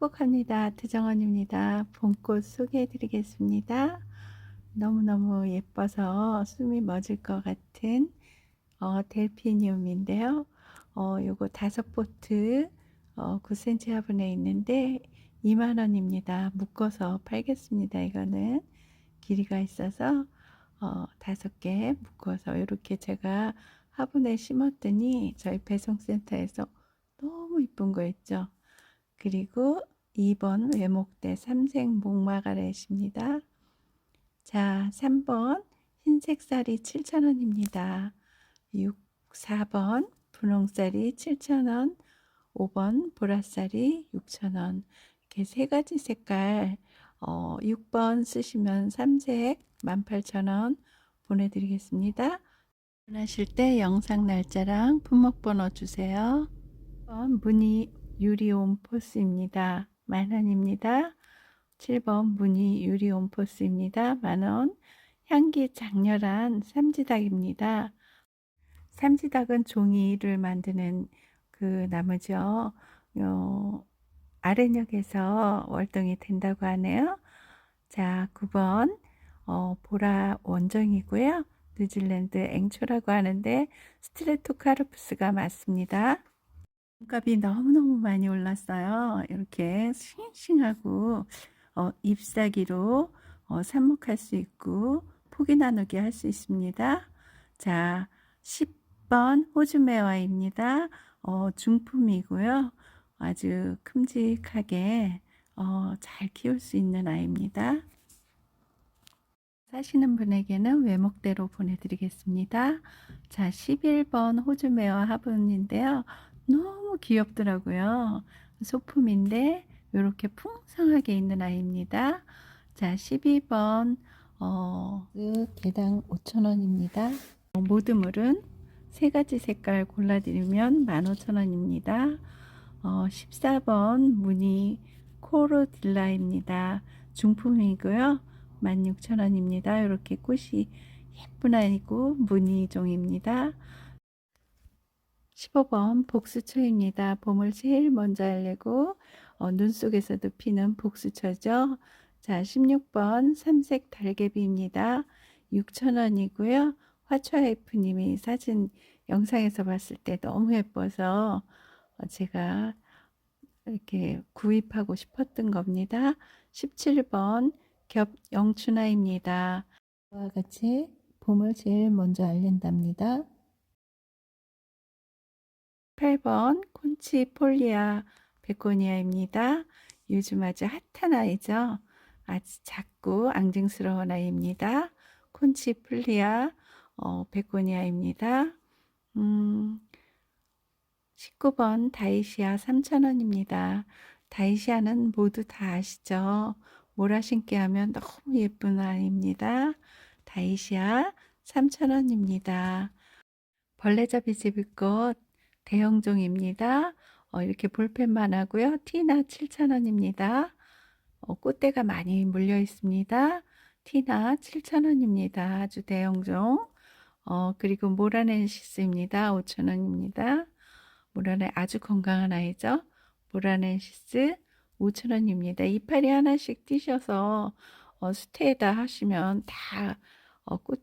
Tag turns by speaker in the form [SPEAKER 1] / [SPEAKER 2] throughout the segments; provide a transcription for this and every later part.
[SPEAKER 1] 축복합니다. 트정원입니다. 봄꽃 소개해 드리겠습니다. 너무너무 예뻐서 숨이 멎을 것 같은 어, 델피니움인데요. 어, 요거 다섯 포트 어, 9cm 화분에 있는데 2만원입니다. 묶어서 팔겠습니다. 이거는 길이가 있어서 어, 다섯 개 묶어서 이렇게 제가 화분에 심었더니 저희 배송센터에서 너무 이쁜 거 있죠. 그리고 2번 외목대 삼색 목마가렛입니다. 자, 3번 흰색 쌀이 7,000원입니다. 6, 4번 분홍쌀이 7,000원, 5번 보라쌀이 6,000원. 이렇게 세 가지 색깔 어, 6번 쓰시면 삼색 18,000원 보내드리겠습니다. 하실 때 영상 날짜랑 품목 번호 주세요. 1번 무늬 유리 온포스입니다. 만원입니다. 7번 무늬 유리 온포스입니다. 만원. 향기 장렬한 삼지닭입니다. 삼지닭은 종이를 만드는 그 나무죠. 어, 아래역에서 월등히 된다고 하네요. 자, 9번 어, 보라 원정이고요. 뉴질랜드 앵초라고 하는데 스트레토카르푸스가 맞습니다. 값이 너무너무 많이 올랐어요. 이렇게 싱싱하고 어, 잎사귀로 어, 삽목할 수 있고 포기 나누기 할 수 있습니다. 자, 10번 호주매화입니다. 어, 중품이고요. 아주 큼직하게 어, 잘 키울 수 있는 아이입니다. 사시는 분에게는 외목대로 보내드리겠습니다. 자, 11번 호주매화 화분인데요. 너무 귀엽더라고요. 소품인데 이렇게 풍성하게 있는 아이입니다. 자, 12번 어, 그 개당 5,000원입니다. 어, 모드물은 세 가지 색깔 골라드리면 15,000원입니다. 어, 14번 무늬 코로딜라입니다. 중품이고요. 16,000원입니다. 이렇게 꽃이 예쁜 아이고 무늬종입니다. 15번 복수초입니다. 봄을 제일 먼저 알리고 어, 눈 속에서도 피는 복수초죠. 자, 16번 삼색 달개비입니다. 6,000원이고요. 화초와이프님이 사진 영상에서 봤을 때 너무 예뻐서 어, 제가 이렇게 구입하고 싶었던 겁니다. 17번 겹 영춘아입니다. 와 같이 봄을 제일 먼저 알린답니다. 8번 콘치폴리아 베고니아입니다. 요즘 아주 핫한 아이죠. 아주 작고 앙증스러운 아이입니다. 콘치폴리아 어, 베고니아입니다. 음, 19번 다이시아 3,000원입니다. 다이시아는 모두 다 아시죠? 모라 신게 하면 너무 예쁜 아이입니다. 다이시아 3,000원입니다. 벌레잡이 집이꽃 대형종입니다. 어, 이렇게 볼펜만 하고요. 티나 7,000원입니다. 어, 꽃대가 많이 물려 있습니다. 티나 7,000원입니다. 아주 대형종. 어, 그리고 모라넨시스입니다. 5,000원입니다. 모라넨 아주 건강한 아이죠. 모라넨시스 5,000원입니다. 이파리 하나씩 띄셔서 어, 수태에다 하시면 다 어, 꽃,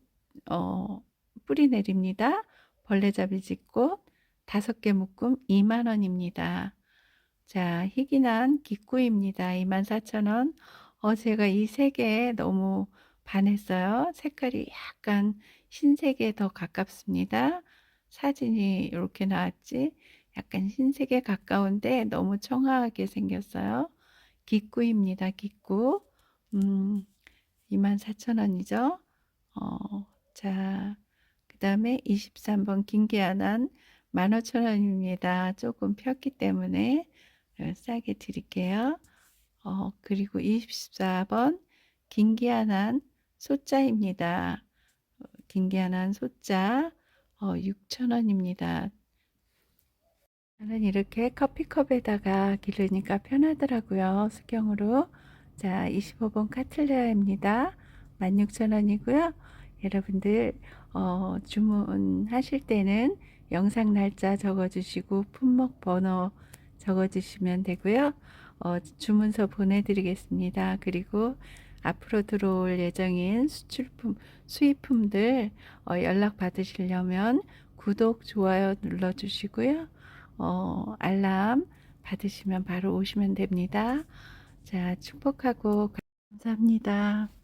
[SPEAKER 1] 어, 뿌리 내립니다. 벌레잡이 짓꽃 다섯 개 묶음 2만원입니다. 자, 희귀난 기꾸입니다. 24,000원. 어, 제가 이 세개 너무 반했어요. 색깔이 약간 흰색에 더 가깝습니다. 사진이 이렇게 나왔지. 약간 흰색에 가까운데 너무 청아하게 생겼어요. 기꾸입니다. 기꾸. 음, 24,000원이죠. 어, 자, 그 다음에 23번 김계아난 15,000원입니다. 조금 폈기 때문에 싸게 드릴게요. 어, 그리고 24번 김기아난 소자입니다. 김기아난 소자 어, 6,000원입니다. 저는 이렇게 커피컵에다가 기르니까 편하더라고요. 수경으로. 자, 25번 카틀레아입니다. 16,000원이고요. 여러분들 어, 주문하실 때는 영상 날짜 적어주시고 품목 번호 적어주시면 되고요. 어, 주문서 보내드리겠습니다. 그리고 앞으로 들어올 예정인 수출품, 수입품들 어, 연락 받으시려면 구독, 좋아요 눌러주시고요. 어, 알람 받으시면 바로 오시면 됩니다. 자, 축복하고 감사합니다.